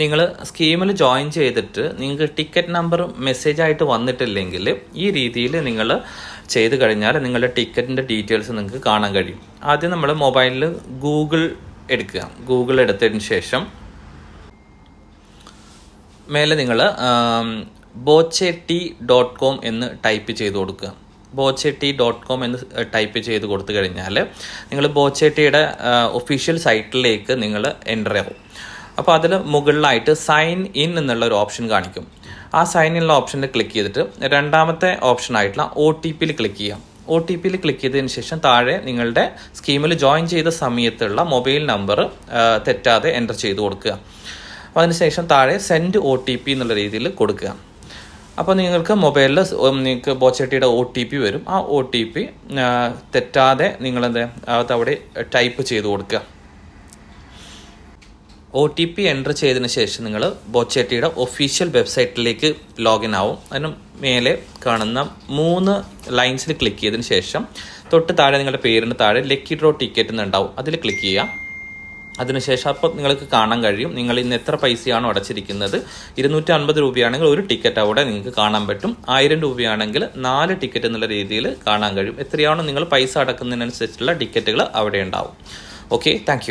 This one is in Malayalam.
നിങ്ങൾ സ്കീമിൽ ജോയിൻ ചെയ്തിട്ട് നിങ്ങൾക്ക് ടിക്കറ്റ് നമ്പർ മെസ്സേജ് ആയിട്ട് വന്നിട്ടില്ലെങ്കിൽ ഈ രീതിയിൽ നിങ്ങൾ ചെയ്ത് കഴിഞ്ഞാൽ നിങ്ങളുടെ ടിക്കറ്റിന്റെ ഡീറ്റെയിൽസ് നിങ്ങൾക്ക് കാണാൻ കഴിയും. ആദ്യം നമ്മൾ മൊബൈലിൽ ഗൂഗിൾ എടുക്കുക. ഗൂഗിൾ എടുത്തതിന് ശേഷം മേലെ നിങ്ങൾ ബോച്ചെട്ടി ഡോട്ട് കോം എന്ന് ടൈപ്പ് ചെയ്ത് കൊടുക്കുക. ബോച്ചെട്ടി ഡോട്ട് കോം എന്ന് ടൈപ്പ് ചെയ്ത് കൊടുത്തു കഴിഞ്ഞാൽ നിങ്ങൾ ബോച്ചെട്ടിയുടെ ഒഫീഷ്യൽ സൈറ്റിലേക്ക് നിങ്ങൾ എന്റർ ആവും. അപ്പോൾ അതിൽ മുകളിലായിട്ട് സൈൻ ഇൻ എന്നുള്ള ഒരു ഓപ്ഷൻ കാണിക്കും. ആ സൈൻ ഇൻ ഓപ്ഷനിൽ ക്ലിക്ക് ചെയ്തിട്ട് രണ്ടാമത്തെ ഓപ്ഷൻ ആയിട്ടുള്ള ഒ ടി പിയിൽ ക്ലിക്ക് ചെയ്യാം. ഒ ടി പിയിൽ ക്ലിക്ക് ചെയ്തതിന് ശേഷം താഴെ നിങ്ങളുടെ സ്കീമിൽ ജോയിൻ ചെയ്ത സമയത്തുള്ള മൊബൈൽ നമ്പർ തെറ്റാതെ എന്റർ ചെയ്ത് കൊടുക്കുക. അപ്പോൾ അതിനുശേഷം താഴെ സെൻഡ് ഒ ടി പി എന്നുള്ള രീതിയിൽ കൊടുക്കുക. അപ്പോൾ നിങ്ങൾക്ക് മൊബൈലിൽ നിങ്ങൾക്ക് ബോച്ചട്ടിയുടെ ഒ ടി പി വരും. ആ ഒ ടി പി തെറ്റാതെ നിങ്ങളെന്ത് അവിടെ ടൈപ്പ് ചെയ്ത് കൊടുക്കുക. ഒ ടി പി എന്റർ ചെയ്തതിന് ശേഷം നിങ്ങൾ ബോച്ചേട്ടിയുടെ ഒഫീഷ്യൽ വെബ്സൈറ്റിലേക്ക് ലോഗിൻ ആവും. അതിന് മേലെ കാണുന്ന മൂന്ന് ലൈൻസിൽ ക്ലിക്ക് ചെയ്തതിന് ശേഷം തൊട്ട് താഴെ നിങ്ങളുടെ പേരിന് താഴെ ലക്കി ഡ്രോ ടിക്കറ്റ് എന്നുണ്ടാവും അതിൽ ക്ലിക്ക് ചെയ്യാം അതിനുശേഷം അപ്പോൾ നിങ്ങൾക്ക് കാണാൻ കഴിയും. നിങ്ങൾ ഇന്ന് എത്ര പൈസയാണോ അടച്ചിരിക്കുന്നത്? ഇരുന്നൂറ്റി അൻപത് രൂപയാണെങ്കിൽ ഒരു ടിക്കറ്റ് അവിടെ നിങ്ങൾക്ക് കാണാൻ പറ്റും. ആയിരം രൂപയാണെങ്കിൽ നാല് ടിക്കറ്റ് എന്നുള്ള രീതിയിൽ കാണാൻ കഴിയും. എത്രയാണോ നിങ്ങൾ പൈസ അടക്കുന്നതിനനുസരിച്ചുള്ള ടിക്കറ്റുകൾ അവിടെ ഉണ്ടാവും. Okay thank